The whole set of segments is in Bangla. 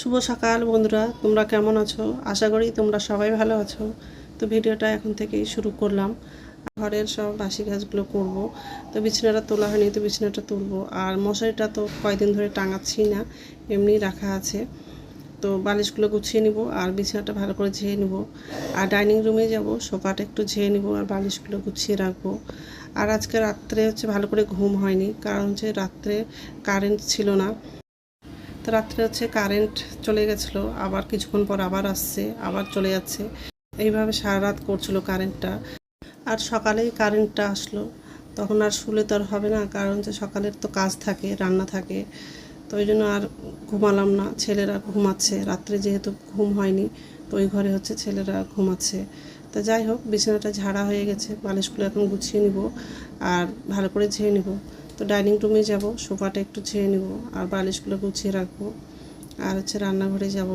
শুভ সকাল বন্ধুরা, তোমরা কেমন আছো? আশা করি তোমরা সবাই ভালো আছো। তো ভিডিওটা এখন থেকেই শুরু করলাম। ঘরের সব বাসি কাজগুলো করব। তো বিছানাটা তোলা হয়নি, তো বিছানাটা তুলবো। আর মশারিটা তো কয়দিন ধরে টাঙাচ্ছি না, এমনি রাখা আছে। তো বালিশগুলো গুছিয়ে নিব আর বিছানাটা ভালো করে ঝেয়ে নিব। আর ডাইনিং রুমে যাব, সোফাটা একটু ঝেয়ে নিব আর বালিশগুলো গুছিয়ে রাখব। আর আজকে রাত্রে হচ্ছে ভালো করে ঘুম হয়নি, কারণ হচ্ছে রাত্রে কারেন্ট ছিল না। তো রাত্রে হচ্ছে কারেন্ট চলে গেছিল, আবার কিছুক্ষণ পর আবার আসছে, আবার চলে যাচ্ছে। এইভাবে সারা রাত করছিল কারেন্টটা আর সকালেই কারেন্টটা আসলো। তখন আর শুলে তো আর হবে না, কারণ যে সকালের তো কাজ থাকে, রান্না থাকে। তো ওই জন্য আর ঘুমালাম না। ছেলেরা ঘুমাচ্ছে। রাত্রে যেহেতু ঘুম হয়নি, তো ওই ঘরে হচ্ছে ছেলেরা ঘুমাচ্ছে। তা যাই হোক, বিছানাটা ঝাড়া হয়ে গেছে। বালিশগুলো এখন গুছিয়ে নিব, আর ভালো করে ঝেয়ে নিব। তো ডাইনিং রুমে যাব, সোফাটা একটু ছেড়ে নেব আর বালিশগুলো গুছিয়ে রাখব। আর হচ্ছে রান্নাঘরে যাব।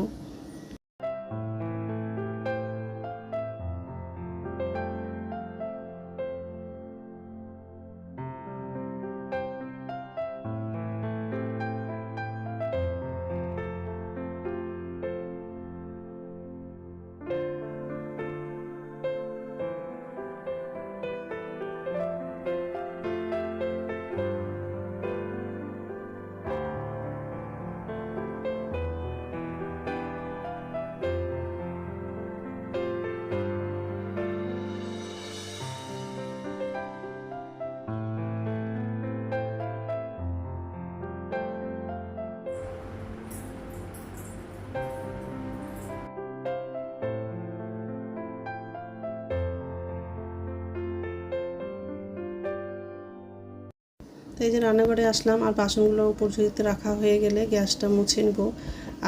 তো এই যে রান্নাঘরে আসলাম, আর বাসনগুলো উপর ঝুড়িতে রাখা হয়ে গেলে গ্যাসটা মুছে নেব।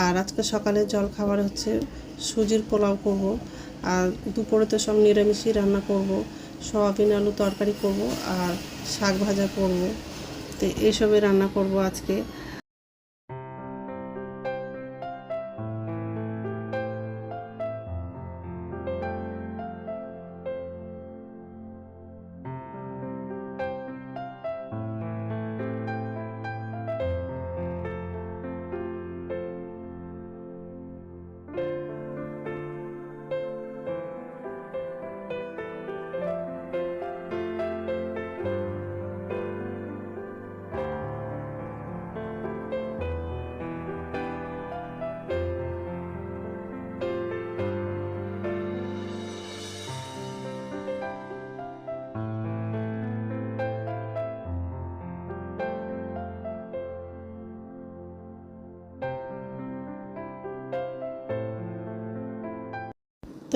আর আজকে সকালে জল খাবার হচ্ছে সুজির পোলাও করব, আর দুপুরে তো সব নিরামিষই রান্না করব, সয়াবিন, আলু তরকারি করব, আর শাক ভাজা করব। তো এইসবে রান্না করব আজকে।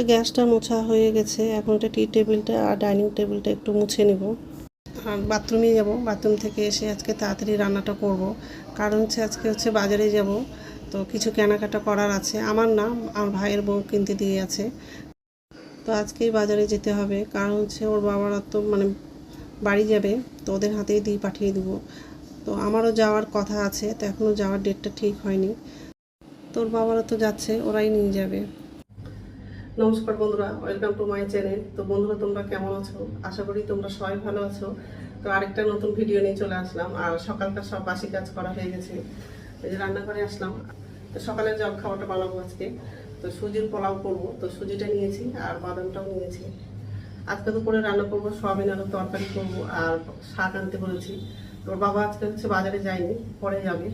তো গ্যাসটা মোছা হয়ে গেছে। এখন একটা টি টেবিলটা আর ডাইনিং টেবিলটা একটু মুছে নেব। আর বাথরুমে যাব। বাথরুম থেকে এসে আজকে তাড়াতাড়ি রান্নাটা করব। কারণ হচ্ছে আজকে হচ্ছে বাজারে যাব। তো কিছু কেনাকাটা করার আছে। আমার না আমার ভাইয়ের বউ কিনতে দিয়ে আছে। তো আজকেই বাজারে যেতে হবে। কারণ হচ্ছে ওর বাবারা তো মানে বাড়ি যাবে। তো ওদের হাতেই দিয়ে পাঠিয়ে দিব। তো আমারও যাওয়ার কথা আছে। তো এখনও যাওয়ার ডেটটা ঠিক হয়নি। তোর বাবারা তো যাচ্ছে। ওরাই নিয়ে যাবে। নমস্কার বন্ধুরা ওয়েলকাম টু মাই চ্যানেল তো বন্ধুরা, তোমরা কেমন আছো? আশা করি তোমরা সবাই ভালো আছো। তো আরেকটা নতুন ভিডিও নিয়ে চলে আসলাম। আর সকালকার সব বাসি কাজ করা হয়ে গেছে। এই যে রান্নাঘরে আসলাম। তো সকালের জল খাওয়াটা বানাবো আজকে। তো সুজির পোলাও করব। তো সুজিটা নিয়েছি আর বাদামটাও নিয়েছি। আজকে তো করে রান্না করব, সয়াবিন আলু তরকারি করব আর শাক আনতে বলেছি। তোর বাবা আজকে হচ্ছে বাজারে যায়নি, পরে যাবে।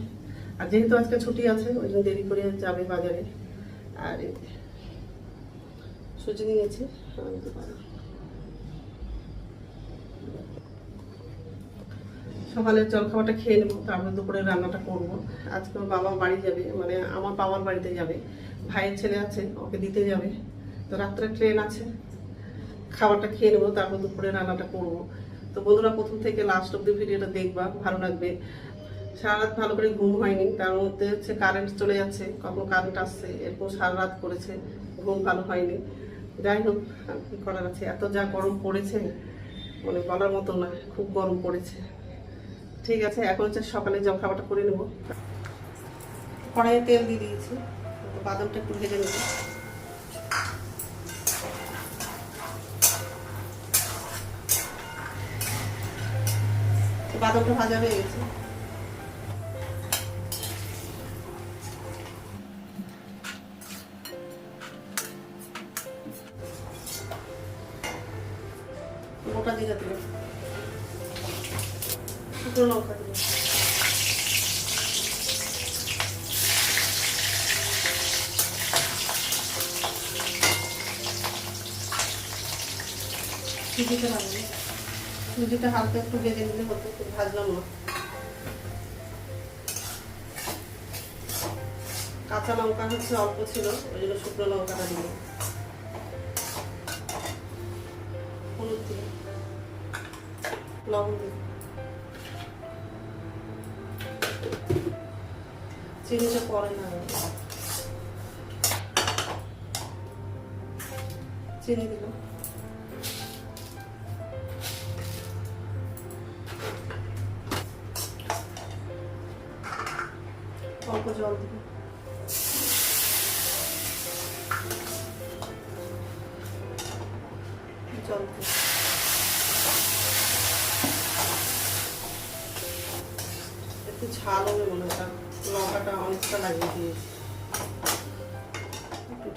আর যেহেতু আজকে ছুটি আছে, ওই জন্য দেরি করে যাবে বাজারে। আর এই যে সুজি নিয়েছি আনতে সকালের জলখাবারটা খেয়ে নেব, তারপরে দুপুরে রান্নাটা করব। আজকে বাবা বাড়ি যাবে মানে আমার বাবার বাড়িতে যাবে। ভাইয়ের ছেলে আছে, ওকে দিতে যাবে। তো রাত্রে ট্রেন আছে, খাবারটা খেয়ে নেব, তারপর দুপুরে রান্নাটা করব। তো বন্ধুরা, প্রথম থেকে লাস্ট অব্দি ভিডিওটা দেখবা, ভালো লাগবে। সারা রাত ভালো করে ঘুম হয়নি, তার মধ্যে হচ্ছে কারেন্ট চলে যাচ্ছে, কখন কারেন্ট আসছে, এরপর সারা রাত করেছে, ঘুম ভালো হয়নি। যাই হোক কি করার আছে? এত যা গরম পড়েছে মানে বলার মতো না, খুব গরম পড়েছে। ঠিক আছে, এখন হচ্ছে সকালে জল খাবারটা করে নেব। কড়াইয়ে তেল দিয়ে দিয়েছি বাদামটা একটু ভেজে নেব। বাদামটা ভাজা হয়ে গেছে। সুজিটা লাগবে সুজিটা হালকা একটু ভেজে নিলে হতো ভাজলাম না কাঁচা লঙ্কা হচ্ছে অল্প ছিল, ওই জন্য শুকনো লঙ্কাটা দিল হলুদ দিল চিনিটা পরে না। চিনি দিল হবে মনে অনেকটা লাগিয়ে দিয়েছি। একটু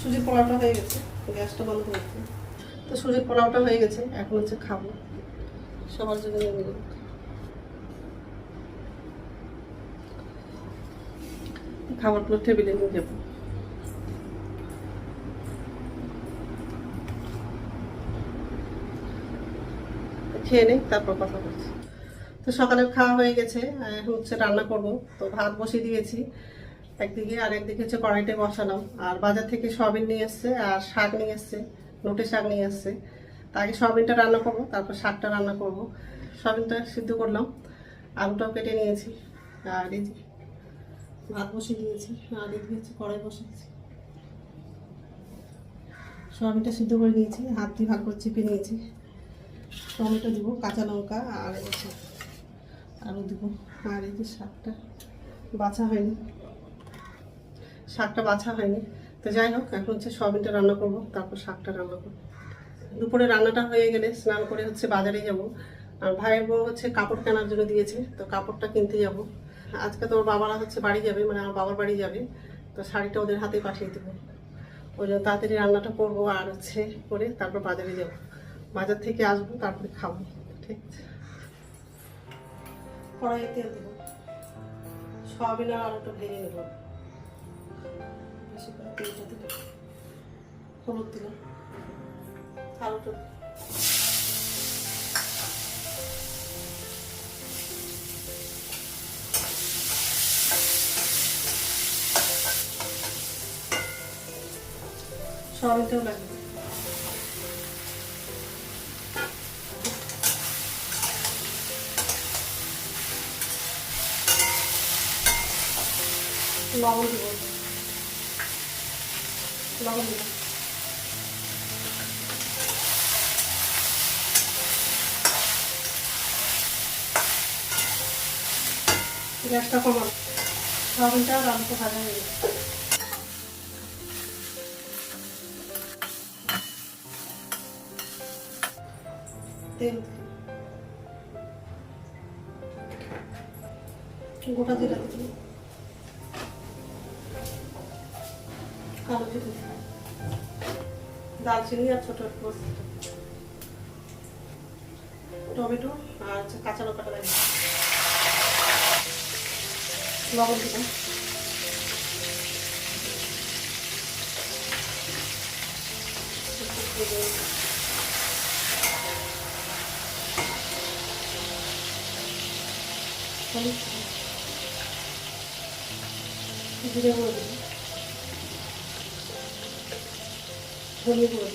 সুজির পোলাওটা হয়ে গেছে। গ্যাসটা বন্ধ হয়েছে তো সুজির পোলাওটা হয়ে গেছে। এখন হচ্ছে খাব। সবার জন্য নিয়ে নেব খাবারগুলো টেবিলে নিয়ে যাব। খেয়ে নেই তারপর কথা বলছি। তো সকালের খাওয়া হয়ে গেছে হচ্ছে রান্না করব। তো ভাত বসিয়ে দিয়েছি। একদিকে আর একদিকে হচ্ছে কড়াইতে বসালাম। আর বাজার থেকে সয়াবিন নিয়ে এসছে, আর শাক নিয়ে এসছে নোটে শাক নিয়ে এসছে। তা আগে সয়াবিনটা রান্না করব, তারপর শাকটা রান্না করব। সয়াবিনটা সিদ্ধ করলাম, আলুটাও কেটে নিয়েছি। আর এই ভাত বসিয়ে দিয়েছি এদিকে হচ্ছে কড়াই বসিয়েছি। সয়াবিনটা সিদ্ধ করে নিয়েছি, হাত দিয়ে ভাগ করে চেপে নিয়েছি। টমেটো দিব, কাঁচা লঙ্কা আর যে আলু দিব। আর এই যে শাকটা বাছা হয়নি। শাকটা বাছা হয়নি। তো যাই হোক, এখন হচ্ছে সয়াবিনটা রান্না করব, তারপর শাকটা রান্না করব। দুপুরে রান্নাটা হয়ে গেলে স্নান করে হচ্ছে বাজারে যাব। আর ভাইয়ের বউ হচ্ছে কাপড় কেনার জন্য দিয়েছে, তো কাপড়টা কিনতে যাব। আজকে তো ওর বাবারা হচ্ছে বাড়ি যাবে মানে আমার বাবার বাড়ি যাবে, তো শাড়িটা ওদের হাতে পাঠিয়ে দেবো। ওই জন্য তাড়াতাড়ি রান্নাটা করব আর হচ্ছে করে তারপর বাজারে যাব। বাজার থেকে আসব, তারপরে খাব, ঠিক আছে? দেবো। আর ভেঙে দিলাম হলুদ দিলাম আলুটা সয়াবিনটাও লাগবে লবণ দিব। লবণ দিব। গ্যাসটা কমান আর আলুটা ভাজা হয়ে গেছে। তেল। গোটা দিচ্ছি কালো জিরে আর ছোট টমেটো আর কাঁচা লঙ্কাটা লাগবে লবণ দিলাম। জিরে গুঁড়ো ধনে গুঁড়ো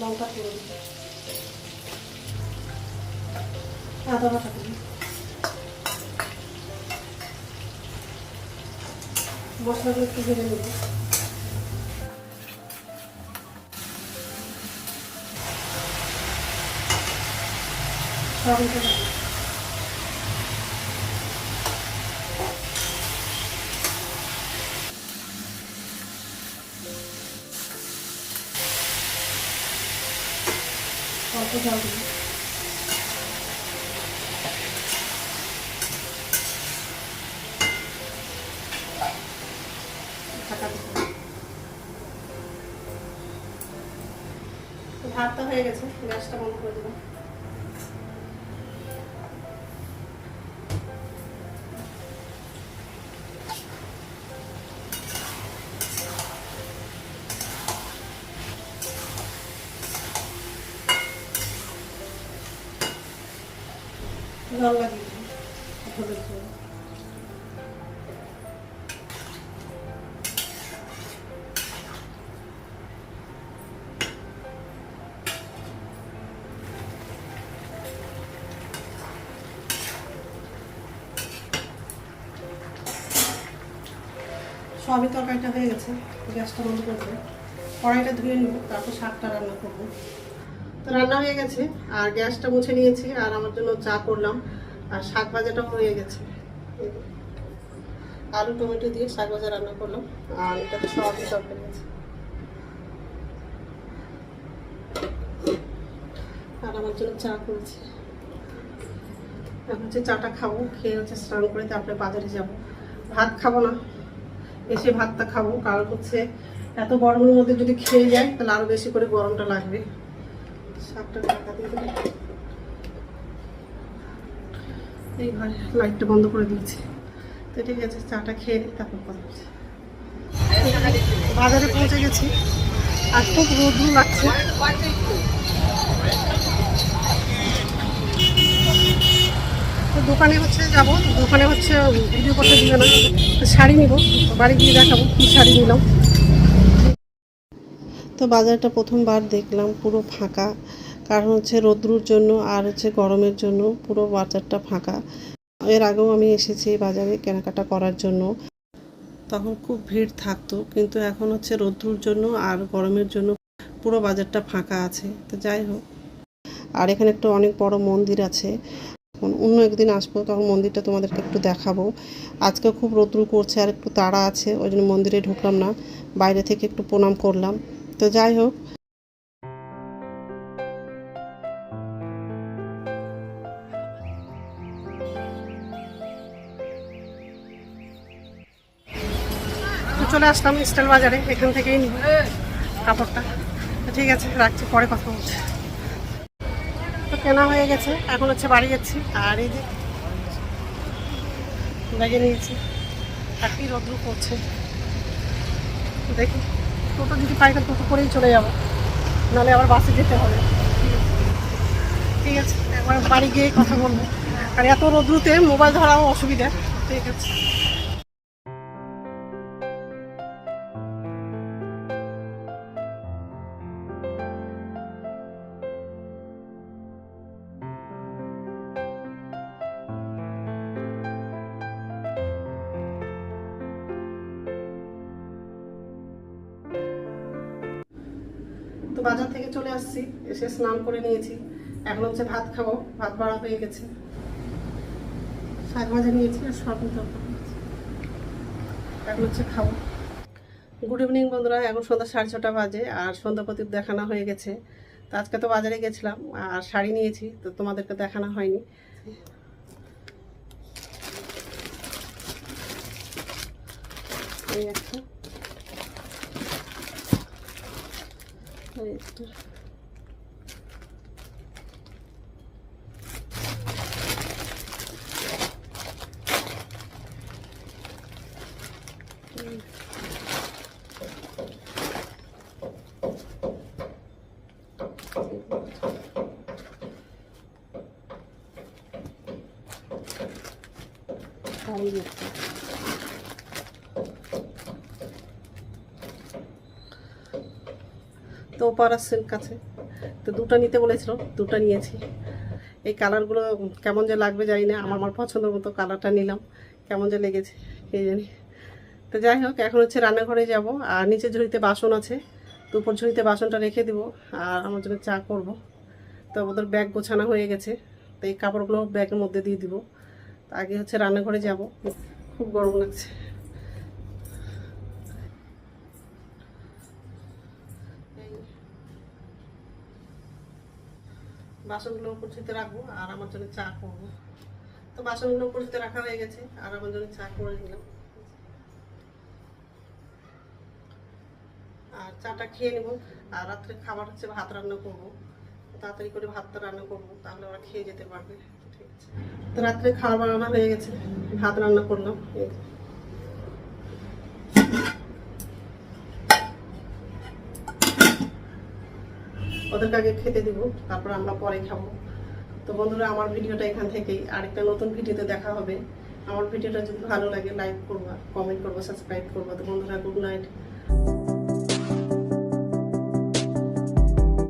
লঙ্কা গুঁড়ো আদা বাটা দিলাম মশলাগুলো একটু ভেজে নেব একটু জল দেবো ভাত তো হয়ে গেছে গ্যাসটা বন্ধ করে দেবো। সবই তরকারিটা হয়ে গেছে, গ্যাসটা বন্ধ করে দেবো কড়াইটা ধুয়ে নিব, তারপর শাকটা রান্না করব। তো রান্না হয়ে গেছে, আর গ্যাসটা মুছে নিয়েছি, আর আমার জন্য চা করলাম, আর শাক ভাজাটাও হয়ে গেছে। আলু, টমেটো দিয়ে শাক ভাজা রান্না করলাম, আর এটাতে সবই তরকারি আছে। আর আমার জন্য চা করেছি। এখন হচ্ছে চাটা খাব, খেয়ে হচ্ছে স্নান করে তারপরে বাজারে যাব। ভাত খাব না। এসে ভাতটা খাব। কারণ হচ্ছে এত গরমের মধ্যে যদি খেয়ে যায় তাহলে আরও বেশি করে গরমটা লাগবে। শাকটা। এই ঘরে লাইটটা বন্ধ করে দিয়েছি। তো ঠিক আছে, চাটা খেয়ে নিই, তারপর কথা বলছি। বাজারে পৌঁছে গেছি। আর খুব রোদ্রু লাগছে। তো দোকানে হচ্ছে যাব। দোকানে হচ্ছে ভিডিও করতে দিবে না। শাড়ি নিব। বাড়ি গিয়ে দেখাবো কী শাড়ি নিলাম। তো বাজারটা প্রথমবার দেখলাম, পুরো ফাঁকা। কারণ হচ্ছে রোদ্রুর জন্য আর হচ্ছে গরমের জন্য পুরো বাজারটা ফাঁকা। এর আগেও আমি এসেছি এই বাজারে কেনাকাটা করার জন্য। তখন খুব ভিড় থাকতো, কিন্তু এখন হচ্ছে রোদ্রুর জন্য আর গরমের জন্য পুরো বাজারটা ফাঁকা আছে। তো যাই হোক। আর এখানে একটা অনেক বড় মন্দির আছে। অন্য- অন্য একদিন আসব, তখন মন্দিরটা তোমাদেরকে একটু দেখাবো। আজকে খুব রোদ্রু করছে আর একটু তাড়া আছে, ওই জন্য মন্দিরে ঢুকলাম না। বাইরে থেকে একটু প্রণাম করলাম। তো যাই হোক। চলে আসলাম স্টাইল বাজারে, এখান থেকেই নিব কাপড়টা। ঠিক আছে, রাখছি, পরে কথা বলছি। কেনা হয়ে গেছে। এখন হচ্ছে বাড়ি যাচ্ছি। আর এই যে ব্যাগে নিয়েছি। আর কি রোদ্র করছে দেখি, টোটো যদি পাই টোটো করেই চলে যাব। নাহলে আবার বাসে যেতে হবে। ঠিক আছে, একবার বাড়ি গিয়ে কথা বলব। আর এত রোদ্রুতে মোবাইল ধরাও অসুবিধা। ঠিক আছে। বাজার থেকে চলে আসছি, এসে স্নান করে নিয়েছি। এখন হচ্ছে ভাত খাব, ভাত বাড়া হয়ে গেছে। শাক ভাজা নিয়েছি আর সয়াবিন তরকারি এখন হচ্ছে খাব। গুড ইভিনিং বন্ধুরা, এখন সন্ধ্যা সাড়ে ছটা বাজে আর সন্ধ্যা প্রদীপ দেখানো হয়ে গেছে। তো আজকে তো বাজারে গেছিলাম আর শাড়ি নিয়েছি, তো তোমাদেরকে দেখানো হয়নি। এই একটা। এই একটা শাড়ি একটা তো পাড়া সিল্ক কাছে। তো দুটো নিতে বলেছিল, দুটো নিয়েছি। এই কালারগুলো কেমন যে লাগবে জানি না, আমার আমার পছন্দের মতো কালারটা নিলাম, কেমন যে লেগেছে, কে জানি। তো যাই হোক, এখন হচ্ছে রান্নাঘরে যাব, আর নিচের ঝুড়িতে বাসন আছে তো উপর ঝুড়িতে বাসনটা রেখে দিব, আর আমার জন্য চা করব। তো ওদের ব্যাগ গোছানো হয়ে গেছে, তো এই কাপড়গুলো ব্যাগের মধ্যে দিয়ে দিব। আগে হচ্ছে রান্নাঘরে যাব, খুব গরম লাগছে। বাসনগুলো উপর ঝুঁতে রাখব আর আমার জন্য চা করব। তো বাসনগুলো উপর ঝুঁতে রাখা হয়ে গেছে, আর আমার জন্য চা করে দিলাম আর চাটা খেয়ে নেব, আর রাত্রে খাবার হচ্ছে ভাত রান্না করব। তাড়াতাড়ি করে ভাতটা রান্না করব, তাহলে ওরা খেয়ে যেতে পারবে। ঠিক আছে। তো রাত্রে খাওয়া বানানো হয়ে গেছে, ভাত রান্না করলাম ওদেরকে আগে খেতে দিব, তারপর আমরা পরে খাব। তো বন্ধুরা, আমার ভিডিওটা এখান থেকেই। আরেকটা নতুন ভিডিওতে দেখা হবে। আমার ভিডিওটা যদি ভালো লাগে লাইক করবা কমেন্ট করবা সাবস্ক্রাইব করবা। তো বন্ধুরা গুড নাইট